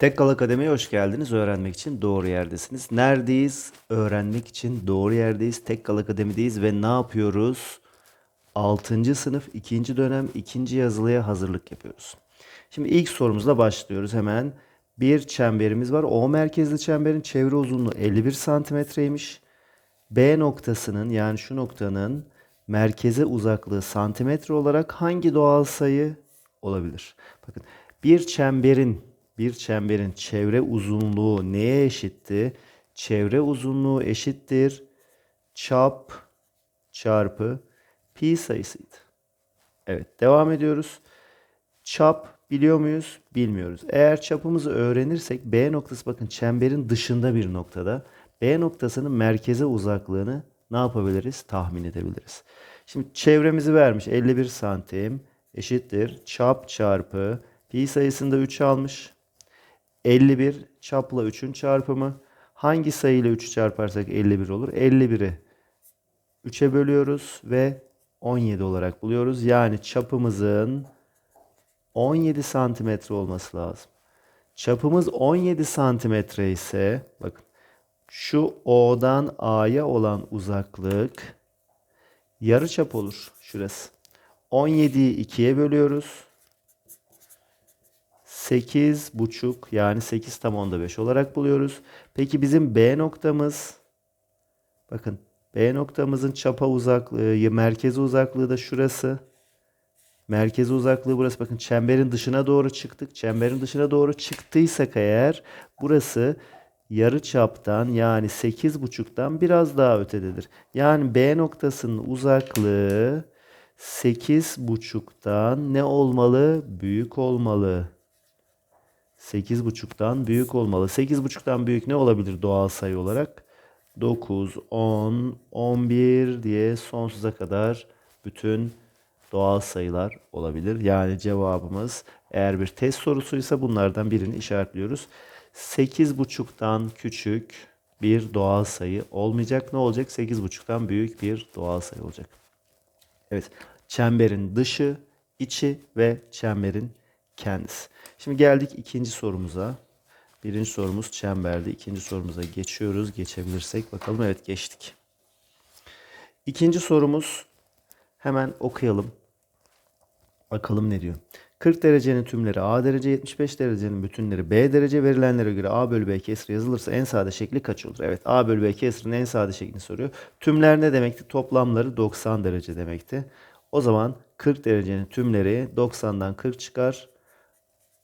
Tekkal Akademi'ye hoş geldiniz. Öğrenmek için doğru yerdesiniz. Neredeyiz? Öğrenmek için doğru yerdeyiz. Tekkal Akademi'deyiz ve ne yapıyoruz? 6. sınıf 2. dönem 2. yazılıya hazırlık yapıyoruz. Şimdi ilk sorumuzla başlıyoruz hemen. Bir çemberimiz var. O merkezli çemberin çevre uzunluğu 51 santimetreymiş. B noktasının yani şu noktanın merkeze uzaklığı santimetre olarak hangi doğal sayı olabilir? Bakın bir çemberin bir çemberin çevre uzunluğu neye eşitti? Çevre uzunluğu eşittir çap çarpı pi sayısıydı. Evet devam ediyoruz. Çap biliyor muyuz? Bilmiyoruz. Eğer çapımızı öğrenirsek B noktası bakın çemberin dışında bir noktada. B noktasının merkeze uzaklığını ne yapabiliriz? Tahmin edebiliriz. Şimdi çevremizi vermiş 51 santim eşittir çap çarpı pi sayısında 3 almış. 51 çapla 3'ün çarpımı. Hangi sayıyla 3'ü çarparsak 51 olur? 51'i 3'e bölüyoruz ve 17 olarak buluyoruz. Yani çapımızın 17 santimetre olması lazım. Çapımız 17 santimetre ise bakın şu O'dan A'ya olan uzaklık yarıçap olur şurası. 17'yi 2'ye bölüyoruz. 8 buçuk yani 8 tam onda 5 olarak buluyoruz. Peki bizim B noktamız bakın B noktamızın çapa uzaklığı, merkezi uzaklığı da şurası. Merkezi uzaklığı burası. Bakın çemberin dışına doğru çıktık. Çemberin dışına doğru çıktıysak eğer burası yarı çaptan yani 8,5'tan biraz daha ötededir. Yani B noktasının uzaklığı 8,5'tan ne olmalı? Büyük olmalı. 8,5'tan büyük olmalı. 8,5'tan büyük ne olabilir doğal sayı olarak? 9, 10, 11 diye sonsuza kadar bütün doğal sayılar olabilir. Yani cevabımız eğer bir test sorusuysa bunlardan birini işaretliyoruz. 8,5'tan küçük bir doğal sayı olmayacak. Ne olacak? 8,5'tan büyük bir doğal sayı olacak. Evet. Çemberin dışı, içi ve çemberin kendisi. Şimdi geldik ikinci sorumuza. Birinci sorumuz çemberdi. İkinci sorumuza geçiyoruz. Geçebilirsek bakalım. Evet geçtik. İkinci sorumuz hemen okuyalım. Bakalım ne diyor. 40 derecenin tümleri A derece, 75 derecenin bütünleri B derece verilenlere göre A bölü B kesri yazılırsa en sade şekli kaç olur? Evet A bölü B kesrinin en sade şeklini soruyor. Tümler ne demekti? Toplamları 90 derece demekti. O zaman 40 derecenin tümleri 90'dan 40 çıkar.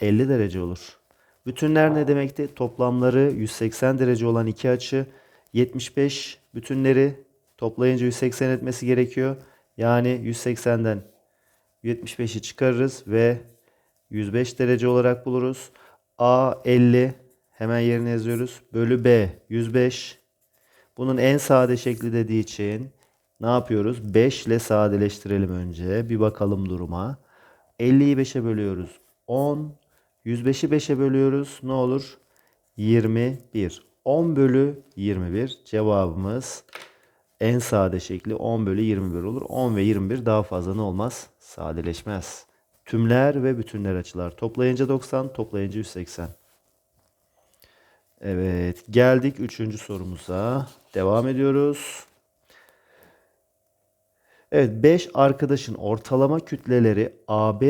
50 derece olur. Bütünler ne demekti? Toplamları 180 derece olan iki açı 75 bütünleri toplayınca 180 etmesi gerekiyor. Yani 180'den 75'i çıkarırız ve 105 derece olarak buluruz. A 50 hemen yerine yazıyoruz. Bölü B 105. Bunun en sade şekli dediği için ne yapıyoruz? 5 ile sadeleştirelim önce. Bir bakalım duruma. 50'yi 5'e bölüyoruz. 10. 105'i 5'e bölüyoruz. Ne olur? 21. 10 bölü 21. Cevabımız en sade şekli 10 bölü 21 olur. 10 ve 21 daha fazla ne olmaz? Sadeleşmez. Tümler ve bütünler açılar. Toplayınca 90, toplayınca 180. Evet, geldik üçüncü sorumuza. Devam ediyoruz. Evet 5 arkadaşın ortalama kütleleri AB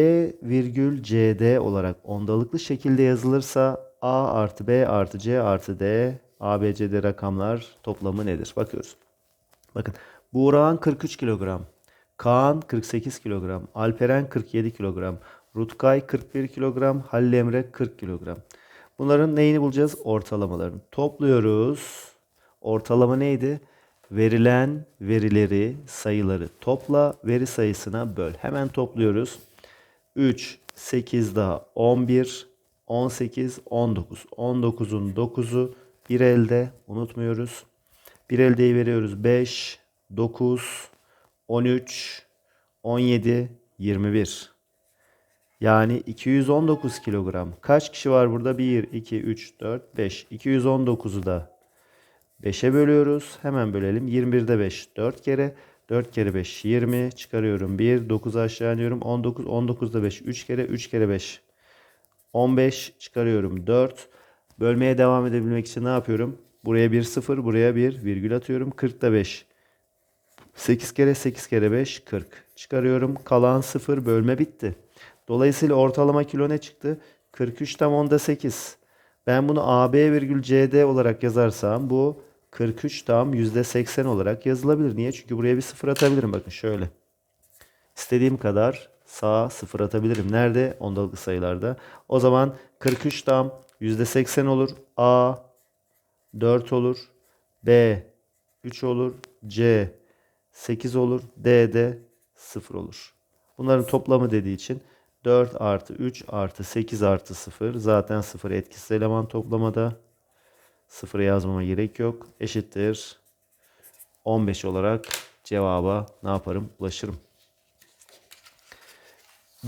virgül CD olarak ondalıklı şekilde yazılırsa A artı B artı C artı D ABCD rakamlar toplamı nedir? Bakıyoruz. Bakın Buğra'nın 43 kilogram, Kaan 48 kilogram, Alperen 47 kilogram, Rutkay 41 kilogram, Halil Emre 40 kilogram. Bunların neyini bulacağız? Ortalamalarını. Topluyoruz. Ortalama neydi? Verilen verileri, sayıları topla, veri sayısına böl. Hemen topluyoruz. 3, 8 daha 11, 18, 19. 19'un 9'u bir elde unutmuyoruz. Bir eldeyi veriyoruz 5, 9, 13, 17, 21. Yani 219 kilogram. Kaç kişi var burada? 1, 2, 3, 4, 5. 219'u da 5'e bölüyoruz. Hemen bölelim. 21'de 5 4 kere. 4 kere 5 20. Çıkarıyorum 1. 9 aşağı iniyorum. 19. 19'da 5 3 kere. 3 kere 5 15 çıkarıyorum 4. Bölmeye devam edebilmek için ne yapıyorum? Buraya bir 0, buraya bir virgül atıyorum. 40'da 5. 8 kere 8 kere 5 40. Çıkarıyorum. Kalan 0 bölme bitti. Dolayısıyla ortalama kilo ne çıktı? 43 tam onda 8. Ben bunu AB virgül CD olarak yazarsam bu 43 tam %80 olarak yazılabilir. Niye? Çünkü buraya bir sıfır atabilirim. Bakın şöyle. İstediğim kadar sağa sıfır atabilirim. Nerede? Ondalıklı sayılarda. O zaman 43 tam %80 olur. A 4 olur. B 3 olur. C 8 olur. D de 0 olur. Bunların toplamı dediği için 4 artı 3 artı 8 artı 0 zaten 0 etkisiz eleman toplamada. 0 yazmama gerek yok. Eşittir. 15 olarak cevaba ne yaparım? Ulaşırım.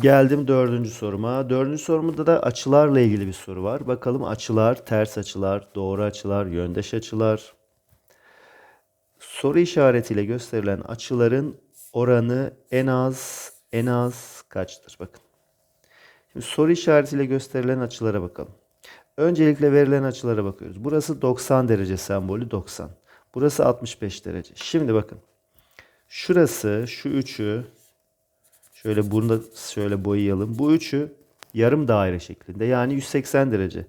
Geldim dördüncü soruma. Dördüncü sorumda da açılarla ilgili bir soru var. Bakalım açılar, ters açılar, doğru açılar, yöndeş açılar. Soru işaretiyle gösterilen açıların oranı en az en az kaçtır? Bakın. Şimdi soru işaretiyle gösterilen açılara bakalım. Öncelikle verilen açılara bakıyoruz. Burası 90 derece sembolü 90. Burası 65 derece. Şimdi bakın. Şurası şu üçü şöyle bunu da şöyle boyayalım. Bu üçü yarım daire şeklinde. Yani 180 derece.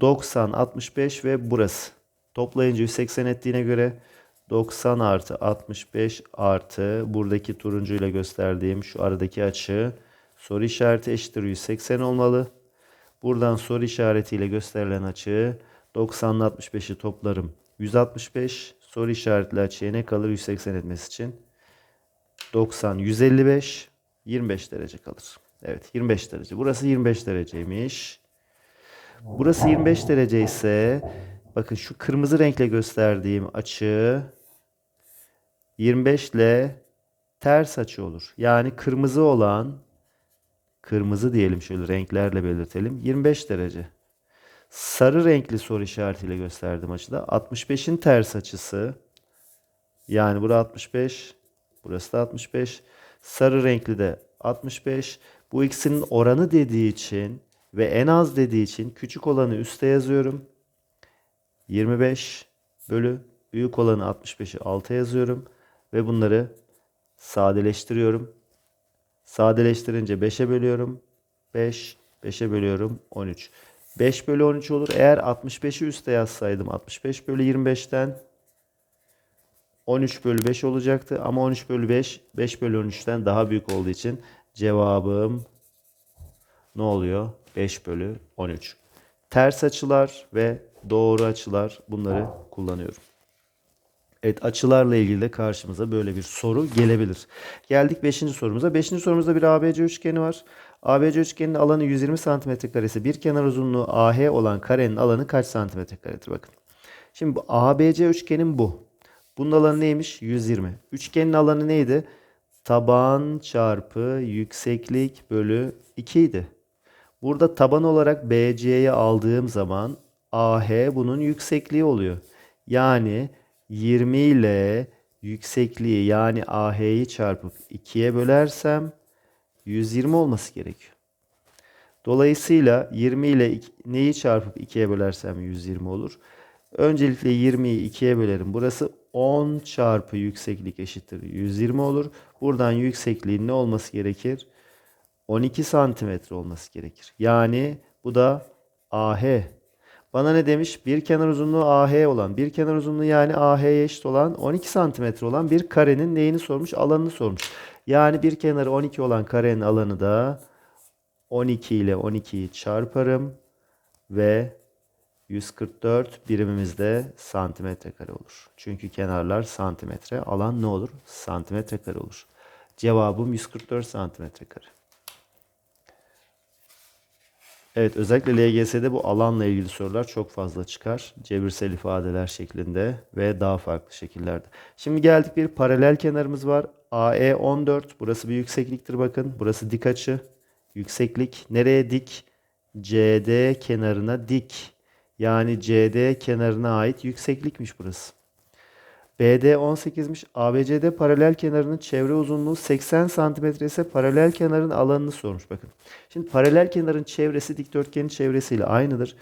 90, 65 ve burası. Toplayınca 180 ettiğine göre 90 artı 65 artı buradaki turuncuyla gösterdiğim şu aradaki açı soru işareti eşittir 180 olmalı. Buradan soru işaretiyle gösterilen açı 90 ile 65'i toplarım. 165 soru işaretli açıya ne kalır 180 etmesi için? 90 155 25 derece kalır. Evet 25 derece. Burası 25 dereceymiş. Burası 25 derece ise bakın şu kırmızı renkle gösterdiğim açı 25 ile ters açı olur. Yani kırmızı olan kırmızı diyelim şöyle renklerle belirtelim. 25 derece. Sarı renkli soru işaretiyle gösterdim açıda. 65'in ters açısı yani burası 65, burası da 65. Sarı renkli de 65. Bu ikisinin oranı dediği için ve en az dediği için küçük olanı üste yazıyorum. 25 bölü büyük olanı 65'i alta yazıyorum. Ve bunları sadeleştiriyorum. Sadeleştirince 5'e bölüyorum. 5, 5'e bölüyorum 13. 5 bölü 13 olur. Eğer 65'i üste yazsaydım 65 bölü 25'ten 13 bölü 5 olacaktı. Ama 13 bölü 5, 5 bölü 13'ten daha büyük olduğu için cevabım ne oluyor? 5 bölü 13. Ters açılar ve doğru açılar bunları kullanıyorum. Evet açılarla ilgili de karşımıza böyle bir soru gelebilir. Geldik 5. sorumuza. 5. sorumuzda bir ABC üçgeni var. ABC üçgeninin alanı 120 cm karesi. Bir kenar uzunluğu AH olan karenin alanı kaç santimetre karedir? Bakın. Şimdi bu ABC üçgenin bu. Bunun alanı neymiş? 120. Üçgenin alanı neydi? Taban çarpı yükseklik bölü 2 idi. Burada taban olarak BC'yi aldığım zaman AH bunun yüksekliği oluyor. Yani 20 ile yüksekliği yani AH'yi çarpıp 2'ye bölersem 120 olması gerekiyor. Dolayısıyla 20 ile neyi çarpıp 2'ye bölersem 120 olur. Öncelikle 20'yi 2'ye bölerim. Burası 10 çarpı yükseklik eşittir 120 olur. Buradan yüksekliğin ne olması gerekir? 12 santimetre olması gerekir. Yani bu da AH bana ne demiş? Bir kenar uzunluğu AH olan, bir kenar uzunluğu yani AH'ye eşit olan 12 santimetre olan bir karenin neyini sormuş? Alanını sormuş. Yani bir kenarı 12 olan karenin alanı da 12 ile 12'yi çarparım ve 144 birimimiz de santimetre kare olur. Çünkü kenarlar santimetre, alan ne olur? Santimetre kare olur. Cevabım 144 santimetre kare. Evet özellikle LGS'de bu alanla ilgili sorular çok fazla çıkar. Cebirsel ifadeler şeklinde ve daha farklı şekillerde. Şimdi geldik bir paralel kenarımız var. AE 14. Burası bir yüksekliktir bakın. Burası dik açı. Yükseklik nereye dik? CD kenarına dik. Yani CD kenarına ait yükseklikmiş burası. BD 18'miş. ABCD paralel kenarının çevre uzunluğu 80 cm ise paralel kenarın alanını sormuş bakın. Şimdi paralel kenarın çevresi dikdörtgenin çevresiyle aynıdır.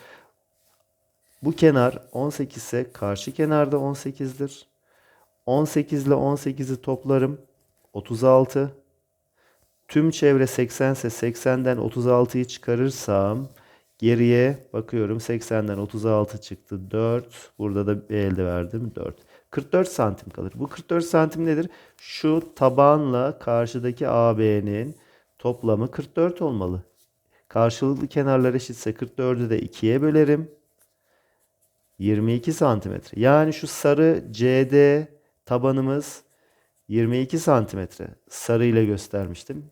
Bu kenar 18 ise karşı kenarda 18'dir. 18 ile 18'i toplarım 36. Tüm çevre 80 ise 80'den 36'yı çıkarırsam geriye bakıyorum 80'den 36 çıktı 4. Burada da bir elde verdim 4. 44 santim kalır. Bu 44 santim nedir? Şu tabanla karşıdaki AB'nin toplamı 44 olmalı. Karşılıklı kenarlar eşitse 44'ü de 2'ye bölerim. 22 santimetre. Yani şu sarı CD tabanımız 22 santimetre. Sarı ile göstermiştim.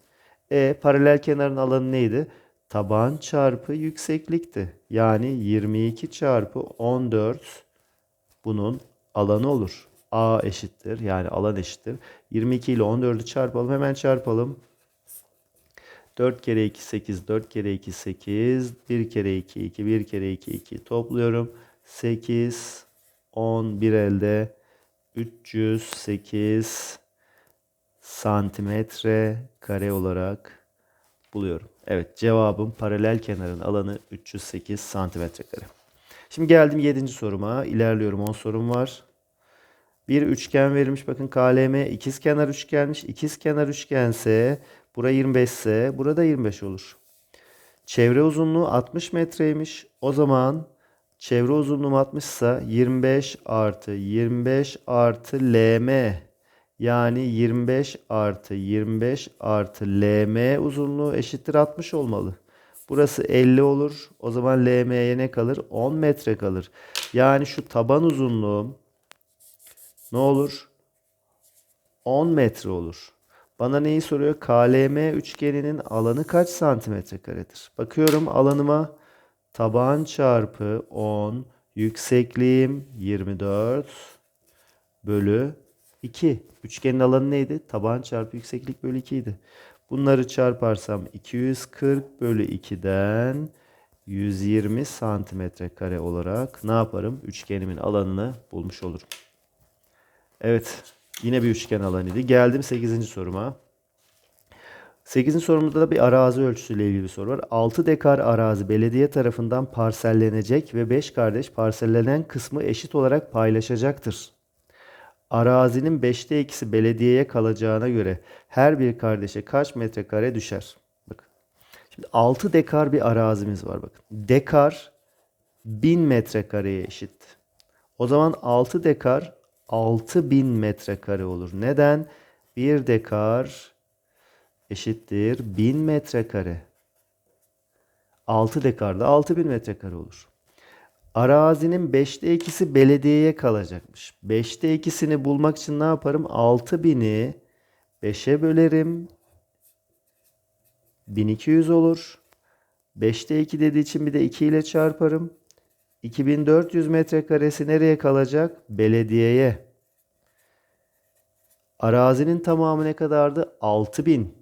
E paralel kenarın alanı neydi? Taban çarpı yükseklikti. Yani 22 çarpı 14 bunun alanı olur. A eşittir. Yani alan eşittir. 22 ile 14'ü çarpalım. Hemen çarpalım. 4 kere 2 8, 4 kere 2 8, 1 kere 2 2, 1 kere 2 2 topluyorum. 8, 10, bir elde 308 santimetre kare olarak buluyorum. Evet cevabım paralel kenarın alanı 308 santimetre kare. Şimdi geldim 7. soruma. İlerliyorum 10 sorum var. Bir üçgen verilmiş. Bakın KLM ikizkenar üçgenmiş. İkizkenar üçgense bura 25 ise burada 25 olur. Çevre uzunluğu 60 metreymiş. O zaman çevre uzunluğum 60 ise 25 artı 25 artı LM yani 25 artı 25 artı LM uzunluğu eşittir 60 olmalı. Burası 50 olur. O zaman LM'ye ne kalır? 10 metre kalır. Yani şu taban uzunluğum ne olur? 10 metre olur. Bana neyi soruyor? KLM üçgeninin alanı kaç santimetre karedir? Bakıyorum alanıma taban çarpı 10 yüksekliğim 24 bölü 2. Üçgenin alanı neydi? Taban çarpı yükseklik bölü 2 idi. Bunları çarparsam 240 bölü 2'den 120 santimetre kare olarak ne yaparım? Üçgenimin alanını bulmuş olurum. Evet. Yine bir üçgen alanıydı. Geldim 8. soruma. 8. sorumuzda da bir arazi ölçüsüyle ilgili bir soru var. 6 dekar arazi belediye tarafından parsellenecek ve 5 kardeş parsellenen kısmı eşit olarak paylaşacaktır. Arazinin 5'te 2'si belediyeye kalacağına göre her bir kardeşe kaç metrekare düşer? Bakın. Şimdi 6 dekar bir arazimiz var bakın. Dekar 1000 metrekareye eşit. O zaman 6 dekar 6000 metrekare olur. Neden? 1 dekar eşittir 1000 metrekare. 6 dekarda 6000 metrekare olur. Arazinin 5'te 2'si belediyeye kalacakmış. 5'te 2'sini bulmak için ne yaparım? 6000'i 5'e bölerim. 1200 olur. 5'te 2 dediği için bir de 2 ile çarparım. 2400 metrekaresi nereye kalacak? Belediyeye. Arazinin tamamı ne kadardı? 6000.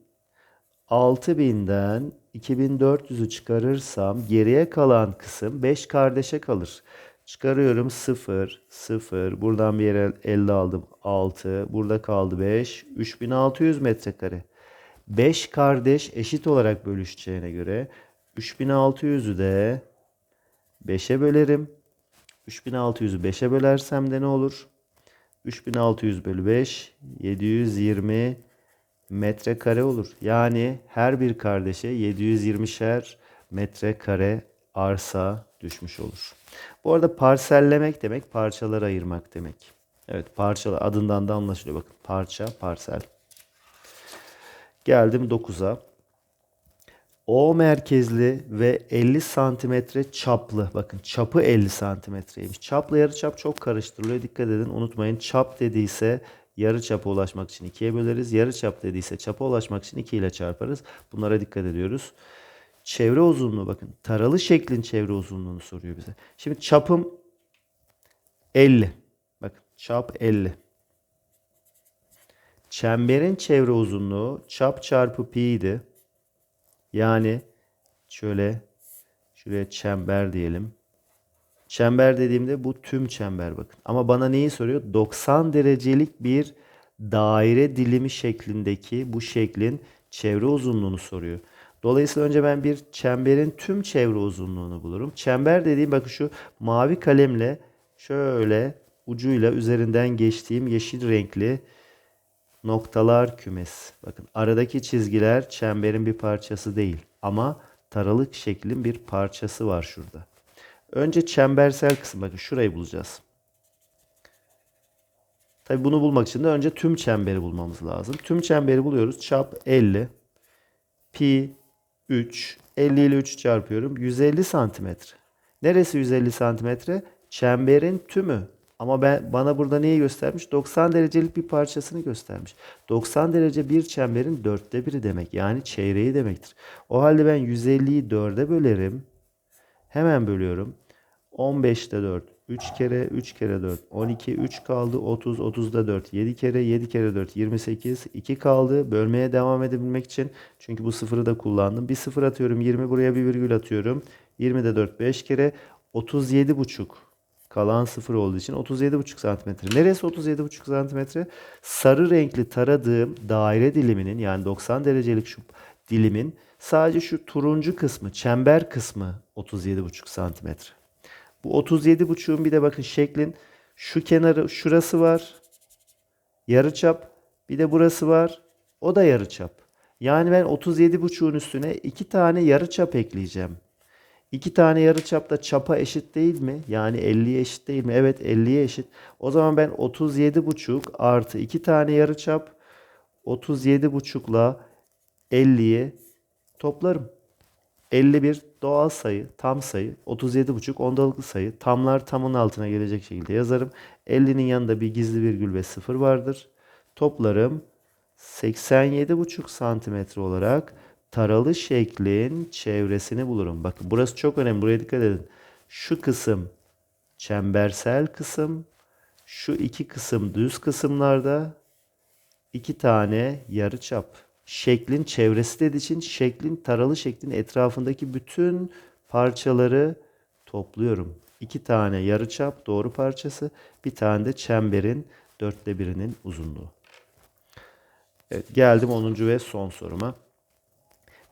6000'den 2400'ü çıkarırsam geriye kalan kısım 5 kardeşe kalır. Çıkarıyorum 0, 0. Buradan bir yere elde aldım 6. Burada kaldı 5. 3600 metrekare. 5 kardeş eşit olarak bölüşeceğine göre 3600'ü de 5'e bölerim. 3600'ü 5'e bölersem de ne olur? 3600 bölü 5 720 metrekare olur. Yani her bir kardeşe 720'şer metrekare arsa düşmüş olur. Bu arada parsellemek demek parçalara ayırmak demek. Evet parçalar adından da anlaşılıyor. Bakın parça, parsel. Geldim 9'a. O merkezli ve 50 santimetre çaplı. Bakın çapı 50 santimetreymiş. Çapla yarı çap çok karıştırılıyor. Dikkat edin unutmayın. Çap dediyse yarı çapa ulaşmak için 2'ye böleriz. Yarı çap dediyse çapa ulaşmak için 2 ile çarparız. Bunlara dikkat ediyoruz. Çevre uzunluğu bakın. Taralı şeklin çevre uzunluğunu soruyor bize. Şimdi çapım 50. Bakın çap 50. Çemberin çevre uzunluğu çap çarpı pi idi. Yani şöyle şuraya çember diyelim. Çember dediğimde bu tüm çember bakın. Ama bana neyi soruyor? 90 derecelik bir daire dilimi şeklindeki bu şeklin çevre uzunluğunu soruyor. Dolayısıyla önce ben bir çemberin tüm çevre uzunluğunu bulurum. Çember dediğim bakın şu mavi kalemle şöyle ucuyla üzerinden geçtiğim yeşil renkli noktalar kümesi. Bakın aradaki çizgiler çemberin bir parçası değil ama taralık şeklin bir parçası var şurada. Önce çembersel kısım bakın şurayı bulacağız. Tabi bunu bulmak için de önce tüm çemberi bulmamız lazım. Tüm çemberi buluyoruz. Çap 50. Pi 3. 50 ile 3 çarpıyorum. 150 santimetre. Neresi 150 santimetre? Çemberin tümü. Ama ben bana burada neyi göstermiş? 90 derecelik bir parçasını göstermiş. 90 derece bir çemberin dörtte biri demek. Yani çeyreği demektir. O halde ben 150'yi 4'e bölerim. Hemen bölüyorum. 15'te 4. 3 kere 3 kere 4. 12. 3 kaldı. 30. 30'da 4. 7 kere 7 kere 4. 28. 2 kaldı. Bölmeye devam edebilmek için. Çünkü bu sıfırı da kullandım. Bir sıfır atıyorum. 20 buraya bir virgül atıyorum. 20'de 4. 5 kere 37 buçuk. Kalan sıfır olduğu için 37,5 santimetre. Neresi 37,5 santimetre? Sarı renkli taradığım daire diliminin yani 90 derecelik şu dilimin sadece şu turuncu kısmı, çember kısmı 37,5 santimetre. Bu 37,5'un bir de bakın şeklin şu kenarı şurası var. Yarıçap. Bir de burası var. O da yarıçap. Yani ben 37,5'un üstüne iki tane yarıçap ekleyeceğim. İki tane yarıçap da çapa eşit değil mi? Yani 50'ye eşit değil mi? Evet 50'ye eşit. O zaman ben 37,5 artı iki tane yarıçap 37,5 ile 50'yi toplarım. 51 doğal sayı, tam sayı, 37,5 ondalıklı sayı. Tamlar tamın altına gelecek şekilde yazarım. 50'nin yanında bir gizli virgül ve sıfır vardır. Toplarım 87,5 santimetre olarak taralı şeklin çevresini bulurum. Bakın burası çok önemli. Buraya dikkat edin. Şu kısım çembersel kısım. Şu iki kısım düz kısımlarda iki tane yarıçap. Şeklin çevresi dediği için şeklin taralı şeklin etrafındaki bütün parçaları topluyorum. İki tane yarıçap doğru parçası, bir tane de çemberin dörtte birinin uzunluğu. Evet, geldim 10. ve son soruma.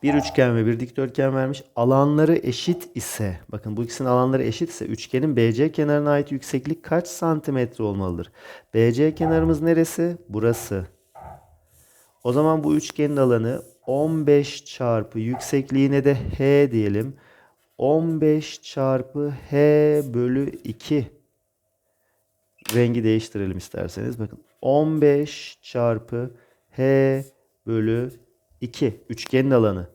Bir üçgen ve bir dikdörtgen vermiş. Alanları eşit ise, bakın bu ikisinin alanları eşit ise üçgenin BC kenarına ait yükseklik kaç santimetre olmalıdır? BC kenarımız neresi? Burası. O zaman bu üçgenin alanı 15 çarpı yüksekliğine de H diyelim. 15 çarpı H bölü 2. Rengi değiştirelim isterseniz. Bakın 15 çarpı H bölü 2 üçgenin alanı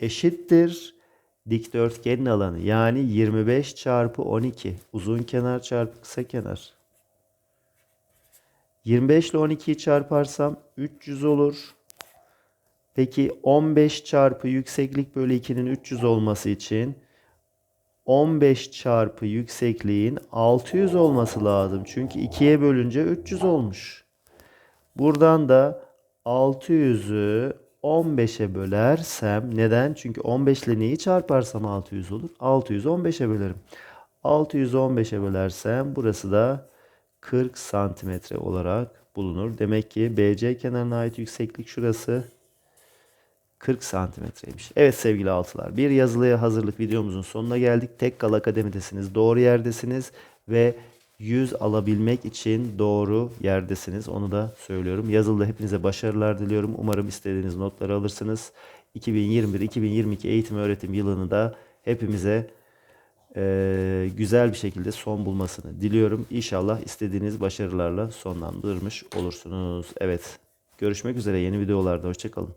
eşittir dikdörtgenin alanı. Yani 25 çarpı 12 uzun kenar çarpı kısa kenar. 25 ile 12'yi çarparsam 300 olur. Peki 15 çarpı yükseklik bölü 2'nin 300 olması için 15 çarpı yüksekliğin 600 olması lazım. Çünkü 2'ye bölünce 300 olmuş. Buradan da 600'ü 15'e bölersem neden? Çünkü 15 ile neyi çarparsam 600 olur? 600'ü 15'e bölerim. 600'ü 15'e bölersem burası da 40 santimetre olarak bulunur. Demek ki BC kenarına ait yükseklik şurası 40 santimetreymiş. Evet sevgili altılar bir yazılıya hazırlık videomuzun sonuna geldik. Tekkal Akademi'desiniz. Doğru yerdesiniz ve 100 alabilmek için doğru yerdesiniz. Onu da söylüyorum. Yazılıda hepinize başarılar diliyorum. Umarım istediğiniz notları alırsınız. 2021-2022 eğitim öğretim yılını da hepimize e, güzel bir şekilde son bulmasını diliyorum. İnşallah istediğiniz başarılarla sonlandırmış olursunuz. Evet. Görüşmek üzere yeni videolarda. Hoşçakalın.